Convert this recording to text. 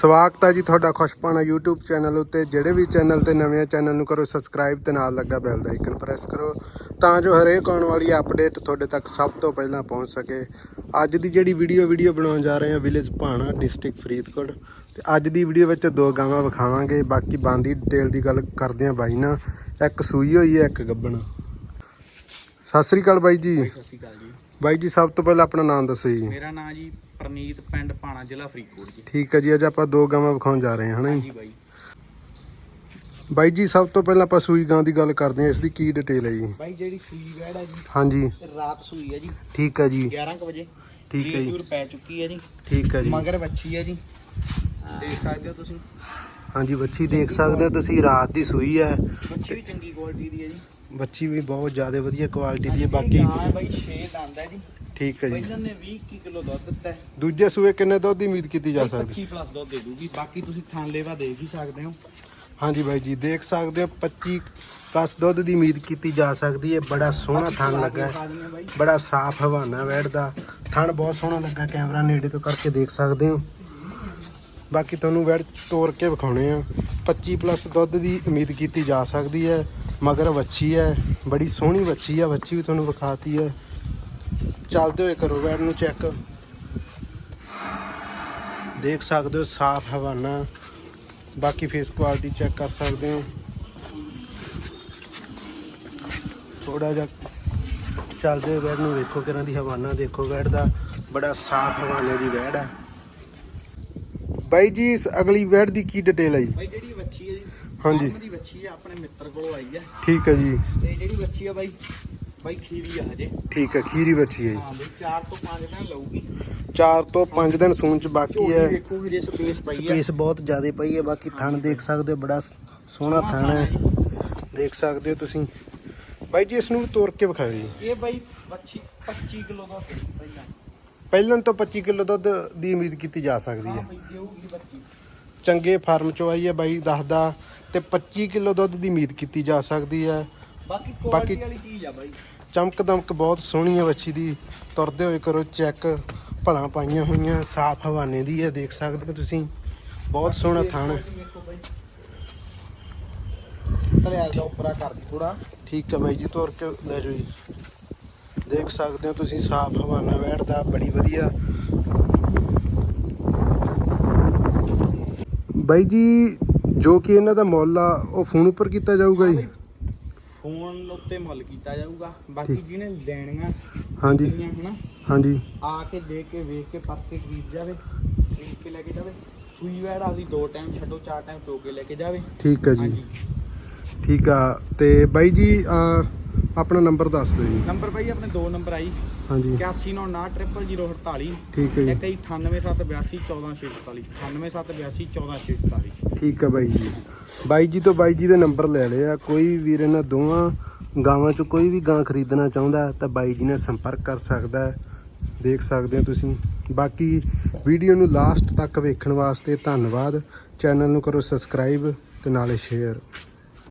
ਸਵਾਗਤ ਹੈ ਜੀ ਤੁਹਾਡਾ ਖੁਸ਼ਪਾਣਾ YouTube ਚੈਨਲ ਉੱਤੇ। ਜਿਹੜੇ ਵੀ ਚੈਨਲ ਤੇ ਨਵੇਂ ਚੈਨਲ ਨੂੰ ਕਰੋ ਸਬਸਕ੍ਰਾਈਬ ਤੇ ਨਾਲ ਲੱਗਾ ਬੈਲ ਦਾ ਆਈਕਨ ਪ੍ਰੈਸ ਕਰੋ, ਤਾਂ ਜੋ ਹਰੇਕ ਆਉਣ ਵਾਲੀ ਅਪਡੇਟ ਤੁਹਾਡੇ ਤੱਕ ਸਭ ਤੋਂ ਪਹਿਲਾਂ ਪਹੁੰਚ ਸਕੇ। ਅੱਜ ਦੀ ਜਿਹੜੀ ਵੀਡੀਓ ਵੀਡੀਓ ਬਣਾਉਣ ਜਾ ਰਹੇ ਹਾਂ ਵਿਲੇਜ ਭਾਣਾ ਡਿਸਟ੍ਰਿਕਟ ਫਰੀਦਕੋਟ। ਤੇ ਅੱਜ ਦੀ ਵੀਡੀਓ ਵਿੱਚ ਦੋ ਗਾਵਾਂ ਵਿਖਾਵਾਂਗੇ। ਬਾਕੀ ਬਾਂਦੀ ਡਿਟੇਲ ਦੀ ਗੱਲ ਕਰਦੇ ਹਾਂ ਬਾਈ ਨਾਲ। ਇੱਕ ਸੂਈ ਹੋਈ ਹੈ, ਇੱਕ ਗੱਬਣਾ। ਸਤਿ ਸ੍ਰੀ ਅਕਾਲ ਬਾਈ ਜੀ। ਸਤਿ ਸ਼੍ਰੀ ਅਕਾਲ ਜੀ। ਬਾਈ ਜੀ ਸਭ ਤੋਂ ਪਹਿਲਾਂ ਆਪਣਾ ਨਾਮ ਦੱਸੋ ਜੀ। ਮੇਰਾ ਨਾਮ ਜੀ ਪ੍ਰਨੀਤ ਪਿੰਡ ਪਾਣਾ ਜ਼ਿਲ੍ਹਾ ਫਰੀਦਕੋਟ ਜੀ। ਠੀਕ ਹੈ ਜੀ ਅੱਜ ਆਪਾਂ ਦੋ ਗਾਵਾਂ ਵਿਖਾਉਣ ਜਾ ਰਹੇ ਹਾਂ ਹਨਾ ਜੀ? ਬਾਈ। ਬਾਈ ਜੀ ਸਭ ਤੋਂ ਪਹਿਲਾਂ ਆਪਾਂ ਸੂਈ ਗਾਂ ਦੀ ਗੱਲ ਕਰਦੇ ਹਾਂ ਇਸ ਦੀ ਕੀ ਡਿਟੇਲ ਹੈ ਜੀ? ਬਾਈ ਜਿਹੜੀ ਸੂਈ ਵੈੜ ਹੈ ਜੀ ਹਾਂਜੀ। ਰਾਤ ਸੂਈ ਹੈ ਜੀ। ਠੀਕ ਹੈ ਜੀ। 11 ਕੁ ਵਜੇ। ਠੀਕ ਹੈ ਜੀ। ਦੂਰ ਪੈ ਚੁੱਕੀ ਹੈ ਜੀ। ਠੀਕ ਹੈ ਜੀ। ਮਗਰ ਬੱਚੀ ਹੈ ਜੀ। ਦੇਖ ਸਕਦੇ ਹੋ ਤੁਸੀਂ? ਹਾਂਜੀ ਬੱਚੀ ਦੇਖ ਸਕਦੇ ਹੋ ਤੁਸੀਂ ਰਾਤ ਦੀ ਸੂਈ ਹੈ। ਬੱਚੀ ਵੀ ਚੰਗੀ ਕੁਆਲਿਟੀ ਦੀ ਹੈ ਜੀ। ਬੱਚੀ ਵੀ ਬਹੁਤ ਜ਼ਿਆਦਾ ਵਧੀਆ ਕੁਆਲਿਟੀ ਦੀ ਹੈ ਬਾਕੀ ਹੈ ਬਾਈ 6 ਦੰਦ ਹੈ ਜੀ। ਠੀਕ ਹੈ ਜੀ। ਪਹਿਲਾਂ ਨੇ 20 ਕਿਲੋ ਦੁੱਧ ਦਿੱਤਾ ਹੈ। ਦੂਜੇ ਸੂਏ ਕਿੰਨੇ ਦੁੱਧ ਦੀ ਉਮੀਦ ਕੀਤੀ ਜਾ ਸਕਦੀ? 25 ਪਲੱਸ ਦੁੱਧ ਦੇ ਦੂਗੀ। ਬਾਕੀ ਤੁਸੀਂ ਥਾਂ ਲੇਵਾ ਦੇਖ ਹੀ ਸਕਦੇ ਹੋ। ਹਾਂਜੀ ਬਾਈ ਜੀ ਦੇਖ ਸਕਦੇ ਹੋ 25 ਪਲੱਸ ਦੁੱਧ ਦੀ ਉਮੀਦ ਕੀਤੀ ਜਾ ਸਕਦੀ ਹੈ। ਬੜਾ ਸੋਹਣਾ ਥਣ ਚਲਾ ਲੱਗਾ ਹੈ। ਬੜਾ ਸਾਫ਼ ਹਵਾਨਾ ਵੈੜਦਾ ਥਣ ਬਹੁਤ ਸੋਹਣਾ ਲੱਗਾ ਕੈਮਰਾ ਨੇੜੇ ਤੋਂ ਕਰਕੇ ਦੇਖ ਸਕਦੇ ਹੋ। ਬਾਕੀ ਤੁਹਾਨੂੰ ਵੈੜ ਤੋੜ ਕੇ ਵਿਖਾਉਣੇ ਆ। 25 ਪਲੱਸ ਦੁੱਧ ਦੀ ਉਮੀਦ ਕੀਤੀ ਜਾ ਸਕਦੀ ਹੈ। ਮਗਰ ਵੱਛੀ ਹੈ, ਬੜੀ ਸੋਹਣੀ ਵੱਛੀ ਹੈ ਵੱਛੀ ਵੀ ਤੁਹਾਨੂੰ ਵਿਖਾਤੀ ਹੈ। ਚੱਲਦੇ ਹੋਏ ਕਰੋ ਵੈਡ ਨੂੰ ਚੈੱਕ। ਦੇਖ ਸਕਦੇ ਹੋ ਸਾਫ਼ ਹਵਾਨਾ। ਬਾਕੀ ਫੇਸ ਕੁਆਲਿਟੀ ਚੈੱਕ ਕਰ ਸਕਦੇ ਹੋ। ਥੋੜਾ ਜਿਹਾ ਚੱਲਦੇ ਹੋਏ ਵੈੜ ਨੂੰ ਵੇਖੋ ਕਿਰਾਂ ਦੀ ਹਵਾਨਾ। ਦੇਖੋ ਵੈੜ ਦਾ ਬੜਾ ਸਾਫ਼ ਹਵਾਨੇ ਦੀ ਵੈੜ ਹੈ ਬਾਈ ਜੀ, ਇਸ ਅਗਲੀ ਵੈੜ ਦੀ ਕੀ ਡਿਟੇਲ ਹੈ ਜੀ? ਬਾਈ, ਜਿਹੜੀ ਬੱਚੀ ਹੈ ਜੀ ਹਾਂਜੀ। ਦੀ ਬੱਚੀ ਹੈ ਆਪਣੇ ਮਿੱਤਰ ਕੋਲੋਂ ਆਈ ਹੈ ਠੀਕ ਹੈ ਜੀ। ਤੇ ਜਿਹੜੀ ਬੱਚੀ ਆ ਬਾਈ ਬਾਈ ਖੀਰੀ ਆ ਹਜੇ। ਠੀਕ ਹੈ ਖੀਰੀ ਬੱਚੀ ਹੈ ਹਾਂ ਬਈ 4 ਤੋਂ 5 ਦਿਨ ਲਊਗੀ। ਜੀ 4 ਤੋਂ 5 ਦਿਨ ਸੂਣ ਚ ਬਾਕੀ ਝੋਟੀ ਹੈ। ਦੇਖੋ ਹਜੇ ਸਪੇਸ ਪਈ ਆ। ਬਹੁਤ ਜ਼ਿਆਦਾ ਪਈ ਹੈ ਬਾਕੀ ਥਣ ਦੇਖ ਸਕਦੇ ਹੋ ਬੜਾ ਸੋਹਣਾ ਥਣ ਹੈ। ਦੇਖ ਸਕਦੇ ਹੋ ਤੁਸੀਂ। ਬਾਈ ਜੀ ਇਸ ਨੂੰ ਵੀ ਤੋੜ ਕੇ ਵਿਖਾਓ ਜੀ। ਇਹ ਬਾਈ ਬੱਚੀ 25 ਕਿਲੋ ਦਾ ਪਹਿਲਾਂ। ਪਹਿਲਾਂ ਤੋਂ 25 ਕਿਲੋ ਦੁੱਧ ਦੀ ਉਮੀਦ ਕੀਤੀ ਜਾ ਸਕਦੀ ਹਾਂ ਹੈ। ਬਈ ਦੇਊਗੀ ਬੱਚੀ ਚੰਗੇ ਫਾਰਮ ਚੋਂ ਆਈ ਹੈ ਬਾਈ ਦੱਸਦਾ ਤੇ 25 ਕਿਲੋ ਦੁੱਧ ਦੀ ਉਮੀਦ ਕੀਤੀ ਜਾ ਸਕਦੀ ਹੈ। ਬਾਕੀ ਕੁਆਲਿਟੀ ਵਾਲੀ ਚੀਜ਼ ਆ ਬਾਈ। ਚਮਕ ਦਮਕ ਬਹੁਤ ਸੋਹਣੀ ਹੈ ਵੱਛੀ ਦੀ। ਤੁਰਦੇ ਹੋਏ ਕਰੋ ਚੈੱਕ। ਭਲਾਂ ਪਾਈਆਂ ਹੋਈਆਂ ਸਾਫ਼ ਹਵਾਨੇ ਦੀ ਹੈ ਦੇਖ ਸਕਦੇ ਹੋ ਤੁਸੀਂ। ਬਹੁਤ ਸੋਹਣਾ ਥਣ ਤਲਿਆਰ ਦਾ ਉੱਪਰਾ ਕਰਦੀ ਥੋੜਾ ਠੀਕ ਹੈ ਬਾਈ ਜੀ ਤੋਰ ਕੇ ਲੈ ਜਾਓ ਜੀ। ਦੇਖ ਸਕਦੇ ਹੋ ਤੁਸੀਂ ਸਾਫ਼ ਹਵਾਨਾ ਬੈਠਦਾ ਬੜੀ ਵਧੀਆ ਬਾਈ ਜੀ ਜੋ ਕਿ ਇਹਨਾਂ ਦਾ ਮੁੱਲ ਆ ਉਹ ਫੋਨ ਉੱਪਰ ਕੀਤਾ ਜਾਊਗਾ ਜੀ? ਫੋਨ ਉੱਤੇ ਮੁੱਲ ਕੀਤਾ ਜਾਊਗਾ। ਬਾਕੀ ਠੀਕ। ਜਿਹਨੇ ਲੈਣੀਆਂ ਹਾਂਜੀ। ਲੈਣੀਆਂ ਹਨਾ? ਹਾਂਜੀ। ਆ ਕੇ ਦੇਖ ਕੇ ਵੇਖ ਕੇ ਪਰਖ ਕੇ ਖਰੀਦ ਜਾਵੇ ਖਰੀਦ ਕੇ ਲੈ ਕੇ ਜਾਵੇ। ਸੂਈ ਵੈੜ ਆਪਦੀ ਦੋ ਟਾਈਮ ਛੱਡੋ ਚਾਰ ਟਾਈਮ ਚੋ ਕੇ ਲੈ ਕੇ ਜਾਵੇ। ਠੀਕ ਹੈ ਜੀ। ਠੀਕ ਆ। ਤੇ ਬਾਈ ਜੀ ਆ, ਆਪਣਾ ਨੰਬਰ ਦੱਸ ਦਿਓ ਜੀ। ਨੰਬਰ ਬਾਈ ਆਪਣੇ ਦੋ ਨੰਬਰ ਆਈ। ਹਾਂਜੀ। 81990048 ਠੀਕ ਹੈ ਜੀ। ਹੈ 98782144648 98782144648 ਠੀਕ ਹੈ ਬਾਈ ਜੀ। ਬਾਈ ਜੀ ਤੋਂ ਬਾਈ ਜੀ ਦੇ ਨੰਬਰ ਲੈ ਲਏ ਆ। ਕੋਈ ਵੀਰ ਇਹਨਾਂ ਦੋਵਾਂ ਗਾਵਾਂ ਚੋਂ ਕੋਈ ਵੀ ਗਾਂ ਖਰੀਦਣਾ ਚਾਹੁੰਦਾ ਤਾਂ ਬਾਈ ਜੀ ਨਾਲ ਸੰਪਰਕ ਕਰ ਸਕਦਾ ਹੈ। ਦੇਖ ਸਕਦੇ ਹੋ ਤੁਸੀਂ। ਬਾਕੀ ਵੀਡੀਓ ਨੂੰ ਲਾਸਟ ਤੱਕ ਵੇਖਣ ਵਾਸਤੇ ਧੰਨਵਾਦ। ਚੈਨਲ ਨੂੰ ਕਰੋ ਸਬਸਕ੍ਰਾਈਬ ਤੇ ਨਾਲੇ ਸ਼ੇਅਰ।